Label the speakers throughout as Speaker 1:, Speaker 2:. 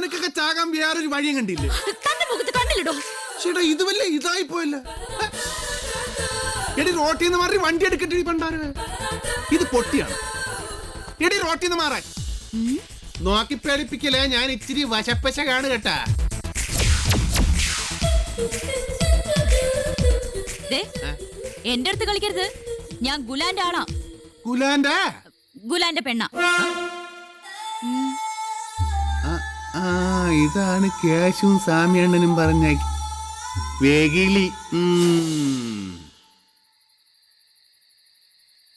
Speaker 1: നിനക്കൊക്കെ ചാകാൻ വേറൊരു വഴിയും കണ്ടില്ലേ?
Speaker 2: തന്റെ മുഖത്ത് കണ്ടില്ലടോ.
Speaker 1: ചേട്ടാ ഇത് വല്ല ഇതായി പോയല്ല. എടി റോട്ടിൽ നിന്ന് മാറി വണ്ടി എടുക്കട്ടെ പണ്ടാര് ഇത് പൊട്ടിയാണ്. എടി റോട്ടിൽ നിന്ന് മാറാൻ. നോക്കി പേടിപ്പിക്കലേ ഞാൻ ഇച്ചിരി വശപ്പശ കാണു കേട്ടാ.
Speaker 2: എന്റെ അടുത്ത് കളിക്കരുത്. ഞാൻ ഗുലാന്റെ ആളാ
Speaker 1: ഗുലാന്റെ?
Speaker 2: ഗുലാന്റെ പെണ്ണ.
Speaker 1: ആ, ഇതാണ് കേശുവും സാമിയണ്ണനും പറഞ്ഞ വേഗിലി. ഉം.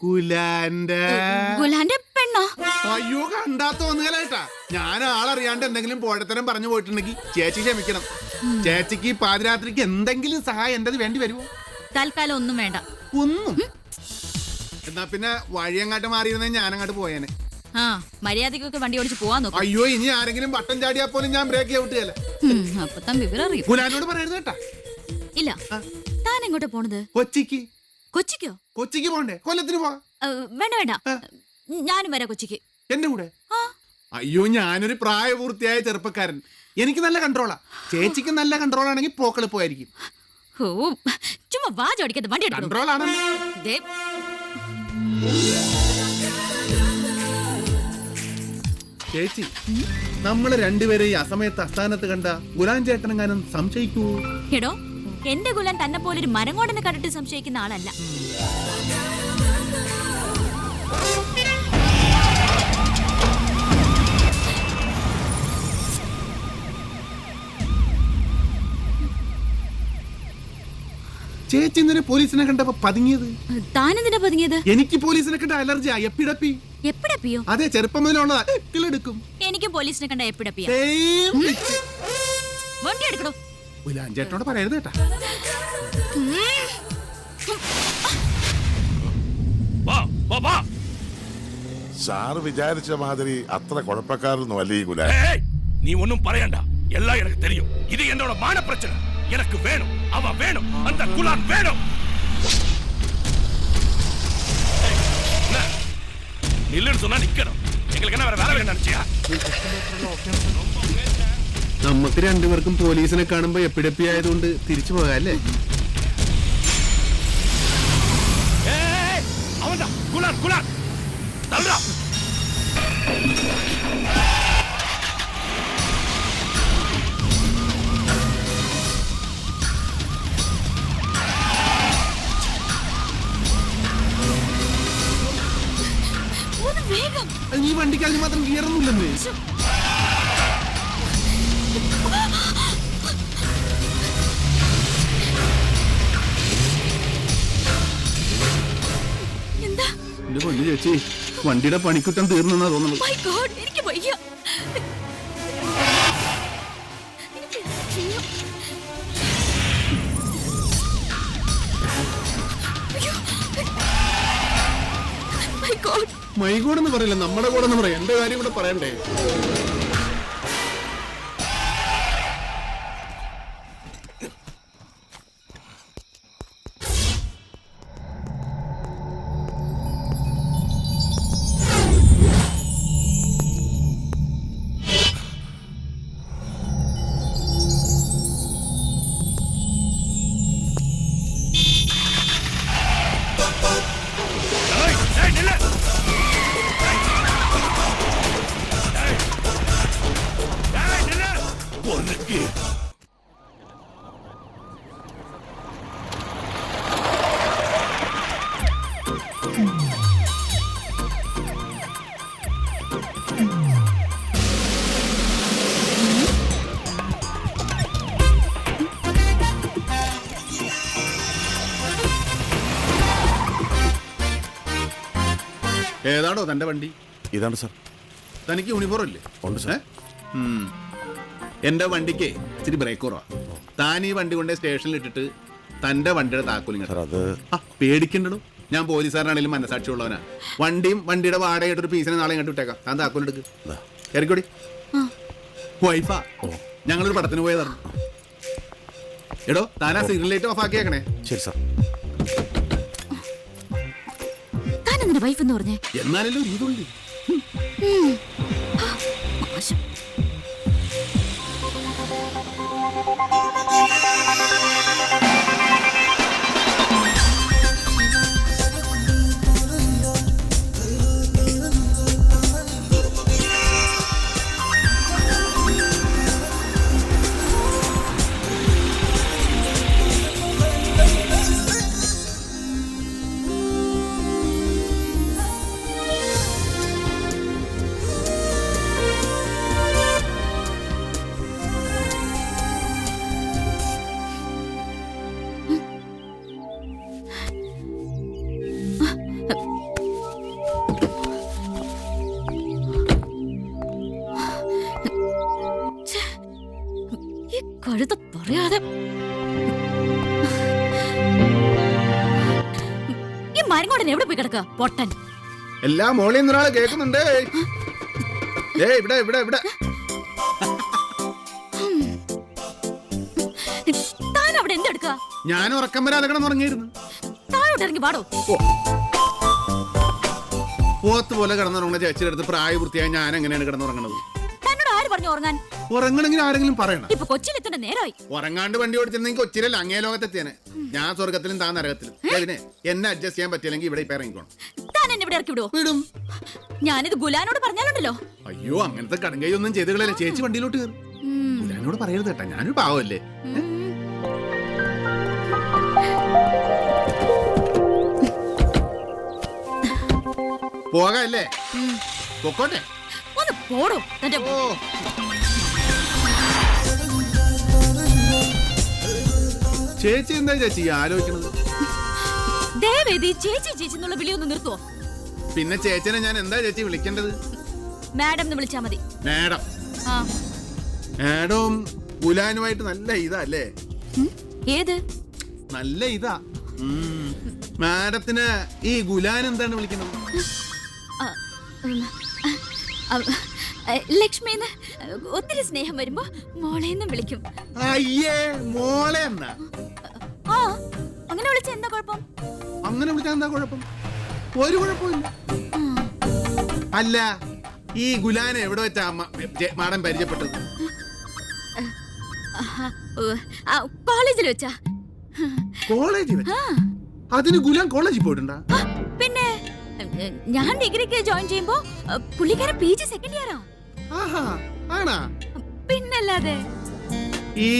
Speaker 1: കുലാന്റെ.
Speaker 2: പെണ്ണ?
Speaker 1: അയ്യോ കണ്ടാ തോന്നുകേട്ടാ ഞാൻ ആളറിയാണ്ട് എന്തെങ്കിലും പോഴത്തരം പറഞ്ഞു പോയിട്ടുണ്ടെങ്കിൽ ചേച്ചി ക്ഷമിക്കണം. ചേച്ചിക്ക് ഈ പാതിരാത്രിക്ക് എന്തെങ്കിലും സഹായം എന്റേത് വേണ്ടി വരുമോ?
Speaker 2: തൽക്കാലം ഒന്നും വേണ്ട.
Speaker 1: ഒന്നും? എന്നാ പിന്നെ വഴിയങ്ങാട്ട് മാറിയിരുന്നെ ഞാൻ അങ്ങോട്ട് പോയേനെ.
Speaker 2: ആ മര്യാദക്കൊക്കെ വണ്ടി ഓടിച്ച് പോവാൻ നോക്കും.
Speaker 1: അയ്യോ ഇനി ആരെങ്കിലും ബട്ടൺ ചാടിയാ പോലും ഞാൻ ബ്രേക്ക് ചവിട്ടുകയല്ല
Speaker 2: അപ്പൊ താൻ വിവരം അറിയും.
Speaker 1: കുലാനോട് പറയരുത് കേട്ടാ.
Speaker 2: ഇല്ല. താൻ എങ്ങോട്ടാ പോണത്?
Speaker 1: കൊച്ചിക്ക്.
Speaker 2: കൊച്ചിക്കോ?
Speaker 1: കൊച്ചിക്ക് പോണ്ടേ? കൊല്ലത്തിന് പോവാ.
Speaker 2: വേണ്ട വേണ്ട. ഞാനും വരാം കൊച്ചിക്ക്.
Speaker 1: എന്റെ കൂടെ? അയ്യോ ഞാനൊരു പ്രായപൂർത്തിയായ ചെറുപ്പക്കാരൻ. എനിക്ക് നല്ല കൺട്രോളാ ചേച്ചിക്ക് നല്ല കൺട്രോൾ ആണെങ്കിൽ പോക്കളിപ്പോയിരിക്കും
Speaker 2: ഓ ചുമ്മാ വാ ചോടിക്കത് വണ്ടി
Speaker 1: കൺട്രോൾ ആണ് ചേച്ചി നമ്മൾ രണ്ടുപേരെ ഈ അസമയത്ത് അസ്ഥാനത്ത് കണ്ട ഗുലാൻ ചേട്ടനെങ്ങാനും സംശയിക്കൂ?
Speaker 2: എടോ എന്റെ ഗുലാൻ തന്നെ പോലെ ഒരു മരം കൊണ്ടെന്ന് കണ്ടിട്ട് സംശയിക്കുന്ന ആളല്ല.
Speaker 1: ചേച്ചി ഇന്നലെ പോലീസിനെ കണ്ടപ്പോ പതുങ്ങിയത്?
Speaker 2: താനെന്തിനാ പതുങ്ങിയത്?
Speaker 1: എനിക്ക് പോലീസിനെ കണ്ട അലർജിയാ എപ്പിടപ്പി?
Speaker 2: എപ്പിടപ്പിയോ
Speaker 1: അതെ ചെറുപ്പം മുതലുള്ളതാ എടുക്കും
Speaker 2: എനിക്കും പോലീസിനെ കണ്ട എപ്പിടപ്പിയ
Speaker 1: Same pitch.
Speaker 2: വണ്ടി എടുക്കണോ
Speaker 1: ഗുലാൻ ചേട്ടനോട് പറയരുത് കേട്ടാ
Speaker 3: വാ വാ വാ
Speaker 4: സാറ് വിചാരിച്ച മാതിരി അത്ര കുഴപ്പക്കാരൊന്നും അല്ല ഈ ഗുലാൻ
Speaker 3: ஏய் நீ ஒண்ணும் പറയണ്ട எல்லாம் எனக்கு தெரியும் இது என்னோட மான பிரச்சனை எனக்கு வேணும் அவ வேணும் அந்த குலான் வேணும் நில்லுன்னு சொன்னா நிக்கணும் எங்களுக்கு என்ன வேற வேலை வேணும் நினைச்சியா
Speaker 1: നമുക്ക് രണ്ടുപേർക്കും പോലീസിനെ കാണുമ്പോ എപ്പിടപ്പി ആയതുകൊണ്ട് തിരിച്ചു പോകാം അല്ലേ
Speaker 3: ஏய் அவன்தான் குலான்
Speaker 1: ഈ വണ്ടിക്ക് അതിന് മാത്രം എന്റെ പൊന്നു ചേച്ചി വണ്ടിയുടെ പണിക്കുറ്റം തീർന്നെന്നാ
Speaker 2: തോന്നുന്നു എനിക്ക് വയ്യ എനിക്ക് വയ്യ. അയ്യോ. My God.
Speaker 1: മൈകൂടെന്ന് പറയില്ല നമ്മുടെ കൂടെ എന്ന് പറയാം എന്റെ കാര്യം കൂടെ പറയണ്ടേ? ഏതാണോ തന്റെ വണ്ടി?
Speaker 4: ഇതാണ് സാർ.
Speaker 1: തനിക്ക് യൂണിഫോം ഇല്ലേ?
Speaker 4: ഉണ്ട് സാർ.
Speaker 1: എന്റെ വണ്ടിക്ക് ഇച്ചിരി ബ്രേക്ക് കുറവാ. താൻ ഈ വണ്ടി കൊണ്ടേ സ്റ്റേഷനിൽ ഇട്ടിട്ട് തന്റെ വണ്ടിയുടെ താക്കോലിങ്
Speaker 4: സാർ അത്
Speaker 1: ആ പേടിക്കണ്ടോ ഞാൻ പോലീസുകാരനാണെങ്കിലും മനസാക്ഷിയുള്ളവനാ. വണ്ടിയും വണ്ടിയുടെ വാടകയായിട്ട് ഒരു പീസിനെ നാളെ ഇങ്ങോട്ട് വിട്ടേക്കാം താൻ താക്കോലെടുക്ക്
Speaker 4: എടുക്ക്.
Speaker 1: കയറിക്കോടി. വൈഫാ ഞങ്ങളൊരു പടത്തിന് പോയതാണ് എടോ താനാ സിഗ്നൽ ലൈറ്റ് ഓഫ് ആക്കിയേക്കണേ.
Speaker 4: ശരി സാർ.
Speaker 2: എന്തിനാ വൈഫ് എന്ന് പറഞ്ഞേ?
Speaker 1: എന്നാലല്ലോ
Speaker 2: കിടക്കുക പൊട്ടൻ.
Speaker 1: എല്ലാ മോളിൽ നിന്നൊരാൾ കേൾക്കുന്നുണ്ട്. ഏ ഇവിടെ ഇവിടെ ഇവിടെ.
Speaker 2: താൻ അവിടെ എന്തെടുക്കുക
Speaker 1: ഞാൻ ഉറക്കം വരെ അലകണം ഉറങ്ങിയിരുന്നു.
Speaker 2: താഴോട്ട് ഇറങ്ങി പാടോ
Speaker 1: പോത്ത് പോലെ കിടന്നുറങ്ങുന്ന ചേച്ചിയുടെ അടുത്ത് പ്രായപൂർത്തിയായി ഞാൻ എങ്ങനെയാണ് കിടന്നുറങ്ങണത്
Speaker 2: തന്നോട് ആര് പറഞ്ഞു ഉറങ്ങാൻ?
Speaker 1: ഉറങ്ങണമെങ്കിൽ ആരെങ്കിലും പറയണം.
Speaker 2: ഇപ്പൊ കൊച്ചിയിലെത്തേണ്ട നേരമായി
Speaker 1: ഉറങ്ങാണ്ട് വണ്ടി ഓടിച്ചിരുന്നെങ്കിൽ കൊച്ചിയിലല്ല അങ്ങേ ലോകത്തെത്തിയേനെ. ഞാൻ സ്വർഗത്തിലും താൻ നരകത്തിലും. അതിനെ എന്നെ അഡ്ജസ്റ്റ് ചെയ്യാൻ പറ്റില്ലെങ്കിൽ ഇവിടെ ഇപ്പൊ ഇറങ്ങിക്കോണം.
Speaker 2: താൻ എന്നെ ഇവിടെ ഇറക്കി വിടുവോ?
Speaker 1: വിടും.
Speaker 2: ഞാനിത് ഗുലാനോട് പറഞ്ഞാലുണ്ടല്ലോ.
Speaker 1: അയ്യോ അങ്ങനത്തെ കടങ്കൈ ഒന്നും ചെയ്തുകളല്ലേ. ചേച്ചി വണ്ടിയിലോട്ട് കയറും. ഗുലാനോട് പറയരുത് കേട്ടാ ഞാനൊരു
Speaker 2: പാവല്ലേ?
Speaker 1: പോകല്ലേ. പൊക്കോട്ടെ?
Speaker 2: ഒന്ന് പോടോ തന്റെ
Speaker 1: ചേച്ചി എന്താ ചേച്ചി
Speaker 2: ആലോചിക്കുന്നത് ചേച്ചി ചേച്ചി എന്നുള്ള വിളി ഒന്ന് നിർത്തുവോ?
Speaker 1: പിന്നെ ചേച്ചനെ ഞാൻ എന്താ ചേച്ചി വിളിക്കേണ്ടത്?
Speaker 2: മാഡം എന്ന് വിളിച്ചാ മതി.
Speaker 1: മാഡം.
Speaker 2: ആ.
Speaker 1: മാഡം പുലാനുമായിട്ട് നല്ല ഇതാ അല്ലേ?
Speaker 2: ഉം. ഏത്?
Speaker 1: നല്ല ഇതാ. ഉം. മാഡത്തിന് ഈ ഗുലാൻ എന്താണ് വിളിക്കുന്നത്?
Speaker 2: ആ, ഉം, ആ, ആ, ലക്ഷ്മിന്ന് ഒത്തിരി സ്നേഹം വരുമ്പോ മോളേന്നും വിളിക്കും.
Speaker 1: അയ്യേ മോളെ എന്നാ?
Speaker 2: കുഴപ്പം?
Speaker 1: അങ്ങനെ വിളിച്ചാൽ എന്താ കുഴപ്പം? ഒരു കുഴപ്പമില്ല അല്ല ഈ ഗുലാനെ എവിടെ വെച്ചാ അമ്മ മാഡം പരിചയപ്പെട്ടത്?
Speaker 2: കോളേജിൽ വെച്ചാ.
Speaker 1: കോളേജിൽ അതിന് ഗുലാൻ കോളേജിൽ പോയിട്ടുണ്ടാ?
Speaker 2: പിന്നെ ഞാൻ ഡിഗ്രിക്ക് ജോയിൻ ചെയ്യുമ്പോ പുള്ളിക്കാരൻ പി ജി സെക്കൻഡ് ഇയറാ
Speaker 1: ആണാ?
Speaker 2: പിന്നല്ലാതെ.
Speaker 1: ഈ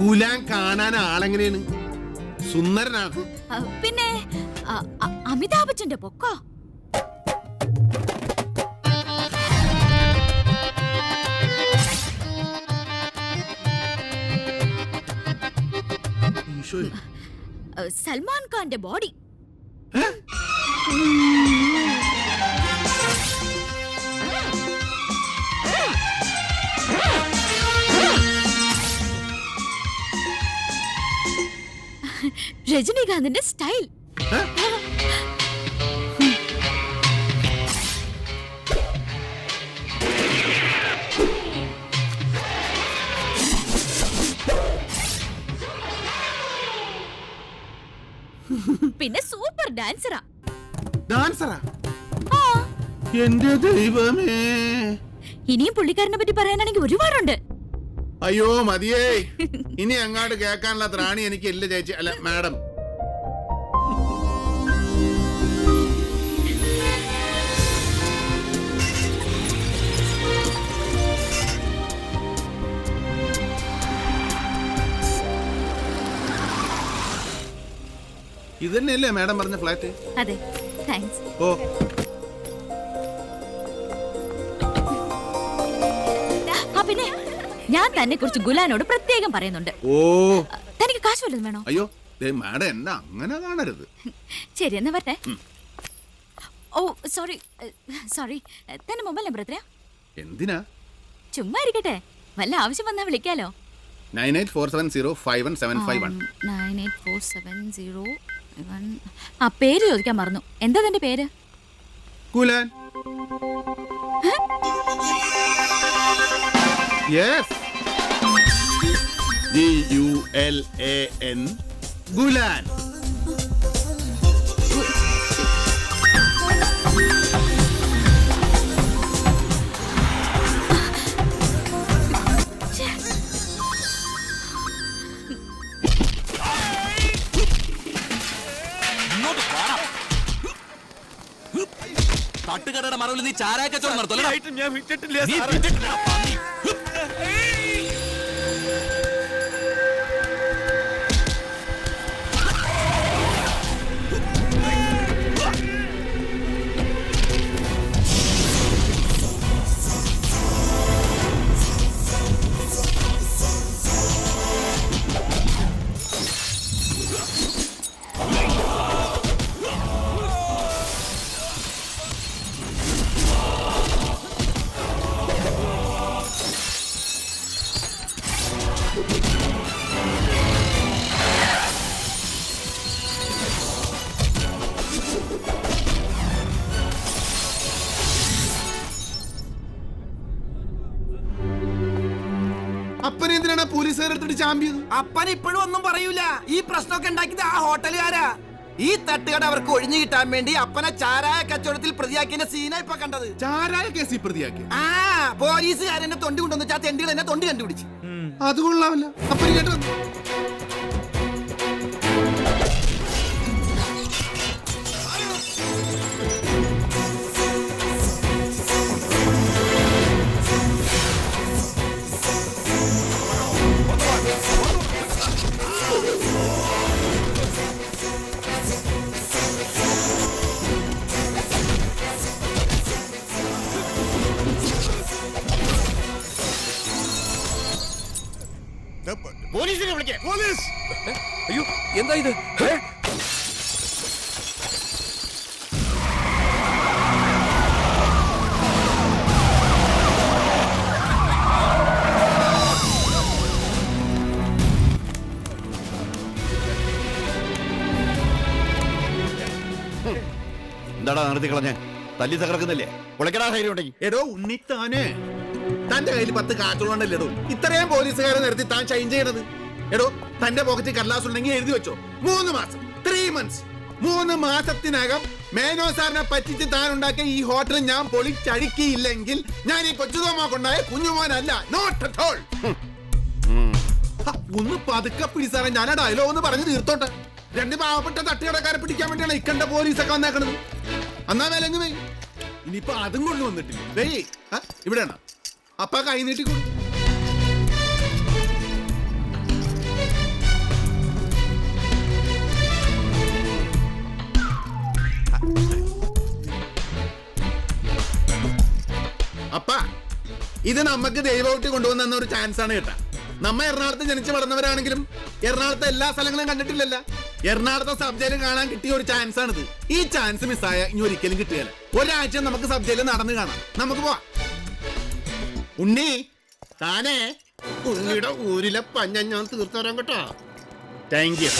Speaker 1: ഗുലാൻ കാണാൻ ആളെങ്ങനെയാണ്? സുന്ദരനാണ്
Speaker 2: പിന്നെ അമിതാഭ് ബച്ചന്റെ പൊക്കോ? സൽമാൻ ഖാന്റെ ബോഡി. രജനീകാന്തിന്റെ സ്റ്റൈൽ. പിന്നെ സൂപ്പർ ഡാൻസറാ.
Speaker 1: ഡാൻസറാ? എന്റെ ദൈവമേ.
Speaker 2: ഇനിയും പുള്ളിക്കാരനെ പറ്റി പറയാനാണെങ്കിൽ ഒരുപാടുണ്ട്.
Speaker 1: അയ്യോ മതിയേ. ഇനി അങ്ങാട്ട് കേൾക്കാനുള്ള ത്രാണി എനിക്ക് ഇല്ല ചേച്ചി. അല്ല മാഡം. ഇത് തന്നെയല്ലേ മാഡം പറഞ്ഞ ഫ്ലാറ്റ്?
Speaker 2: അതെ താങ്ക്സ്
Speaker 1: ഓ.
Speaker 2: പിന്നെ ഞാൻ തന്നെ കുറിച്ച് ഗുലാനോട് പ്രത്യേകം പറയുന്നുണ്ട്.
Speaker 1: ഓ.
Speaker 2: തനിക്ക് കാശ് വല്ലതും വേണോ?
Speaker 1: അയ്യോ മാഡം എന്നെ അങ്ങനെ കാണരുത്.
Speaker 2: ശരി എന്നാ വരട്ടെ. ഓ സോറി സോറി തന്റെ മൊബൈൽ നമ്പർ എത്രയാ?
Speaker 1: എന്തിനാ?
Speaker 2: ചുമ്മാ ഇരിക്കട്ടെ. വല്ല ആവശ്യം വന്നാ വിളിക്കാലോ.
Speaker 1: Nine eight four seven zero five one seven five
Speaker 2: one. Nine eight four seven zero ആ പേര് ചോദിക്കാൻ മറന്നു. എന്താ തന്റെ പേര്?
Speaker 1: Yes G U L A
Speaker 5: N Gulan നീ ചാരായ കച്ചവടം
Speaker 3: ഞാൻ വിറ്റിട്ടില്ല
Speaker 5: നീ
Speaker 3: പോലീസ്
Speaker 5: വിറ്റിട്ടില്ല, ചാമ്പ്യൻ
Speaker 1: അപ്പനെ പോലീസുകാരെടുത്തിട്ട് ചാമ്പിയത്?
Speaker 6: അപ്പൻ ഇപ്പോഴും ഒന്നും പറയൂല. ഈ പ്രശ്നമൊക്കെ ഉണ്ടാക്കിയത് ആ ഹോട്ടലുകാരാ. ഈ തട്ടുകട അവർക്ക് ഒഴിഞ്ഞു കിട്ടാൻ വേണ്ടി അപ്പനെ ചാരായ കച്ചവടത്തിൽ പ്രതിയാക്കിയ സീന ഇപ്പൊ കണ്ടത്.
Speaker 1: ചാരായ കേസിൽ പ്രതിയാക്കി
Speaker 6: ആ പോലീസുകാരെന്നെ തൊണ്ടി കൊണ്ടുവന്നിട്ട് ആ തെണ്ടികൾ എന്നെ തൊണ്ടി കണ്ടുപിടിച്ച്.
Speaker 1: അത് കൊള്ളാവില്ല അപ്പൊ കേട്ടു
Speaker 3: പോലീസിനെ വിളിക്കേ. പോലീസ്!
Speaker 5: അയ്യോ എന്താ ഇത്?
Speaker 7: എന്താടാ നിർത്തി കളഞ്ഞ്? തല്ലി തകർക്കുന്നില്ലേ? പൊളിക്കടാ ധൈര്യം ഉണ്ടെങ്കിൽ.
Speaker 1: എടോ ഉണ്ണിത്താനെ. തന്റെ കയ്യിൽ പത്ത് കാച്ചുകൊണ്ടല്ലേ എടോ? ഇത്രയും പോലീസുകാരെ നിർത്തി താൻ ചൈൻ ചെയ്യണത്. എടോ തന്റെ പോക്കറ്റ് കടലാസ് ഉണ്ടെങ്കിൽ എഴുതി വെച്ചോ. മൂന്ന് മാസം ത്രീ മന്ത്സ് മൂന്ന് മാസത്തിനകം മേനോ സാറിനെ പറ്റിച്ച് താൻ ഉണ്ടാക്കിയ ഈ ഹോട്ടൽ ഞാൻ പൊളിച്ചഴുക്കിയില്ലെങ്കിൽ ഞാൻ ഈ കൊച്ചുതോമാക്കുണ്ടായ കുഞ്ഞുമോനല്ല. നോട്ട് അറ്റ് ഓൾ ഒന്ന് പതുക്കെ പിടിസാറേ ഞാൻ ആ ഡയലോഗ് ഒന്ന് പറഞ്ഞു തീർത്തോട്ടെ. രണ്ട് പാവപ്പെട്ട തട്ടുകടക്കാരെ പിടിക്കാൻ വേണ്ടിയാണ് ഇക്കണ്ട പോലീസൊക്കെ വന്നേക്കണത്. അന്നാ വിലങ്ങ് വേ ഇനിയിപ്പോ അതും കൊണ്ടുവന്നിട്ടില്ല വേ ഇവിടെയാണ്. അപ്പ കൈ നീട്ടിക്കൊടു അപ്പ ഇത് നമുക്ക് ദൈവമായിട്ട് കൊണ്ടുവന്ന ഒരു ചാൻസ് ആണ് കേട്ടാ. നമ്മ എറണാകുളത്ത് ജനിച്ചു വളർന്നവരാണെങ്കിലും എറണാകുളത്തെ എല്ലാ സ്ഥലങ്ങളും കണ്ടിട്ടില്ലല്ല. എറണാകുളത്തെ സബ് ജയിലും കാണാൻ കിട്ടിയ ഒരു ചാൻസ് ആണിത്. ഈ ചാൻസ് മിസ്സായ ഇനി ഒരിക്കലും കിട്ടുകയല്ല ഒരാഴ്ച നമുക്ക് സബ് ജയിലിൽ നടന്നു കാണാം. നമുക്ക് പോവാം. ഉണ്ണി താനേ ഉണ്ണിയുടെ ഊരിലെ പഞ്ഞ ഞാൻ തീർത്തരാൻ കേട്ടോ. Thank you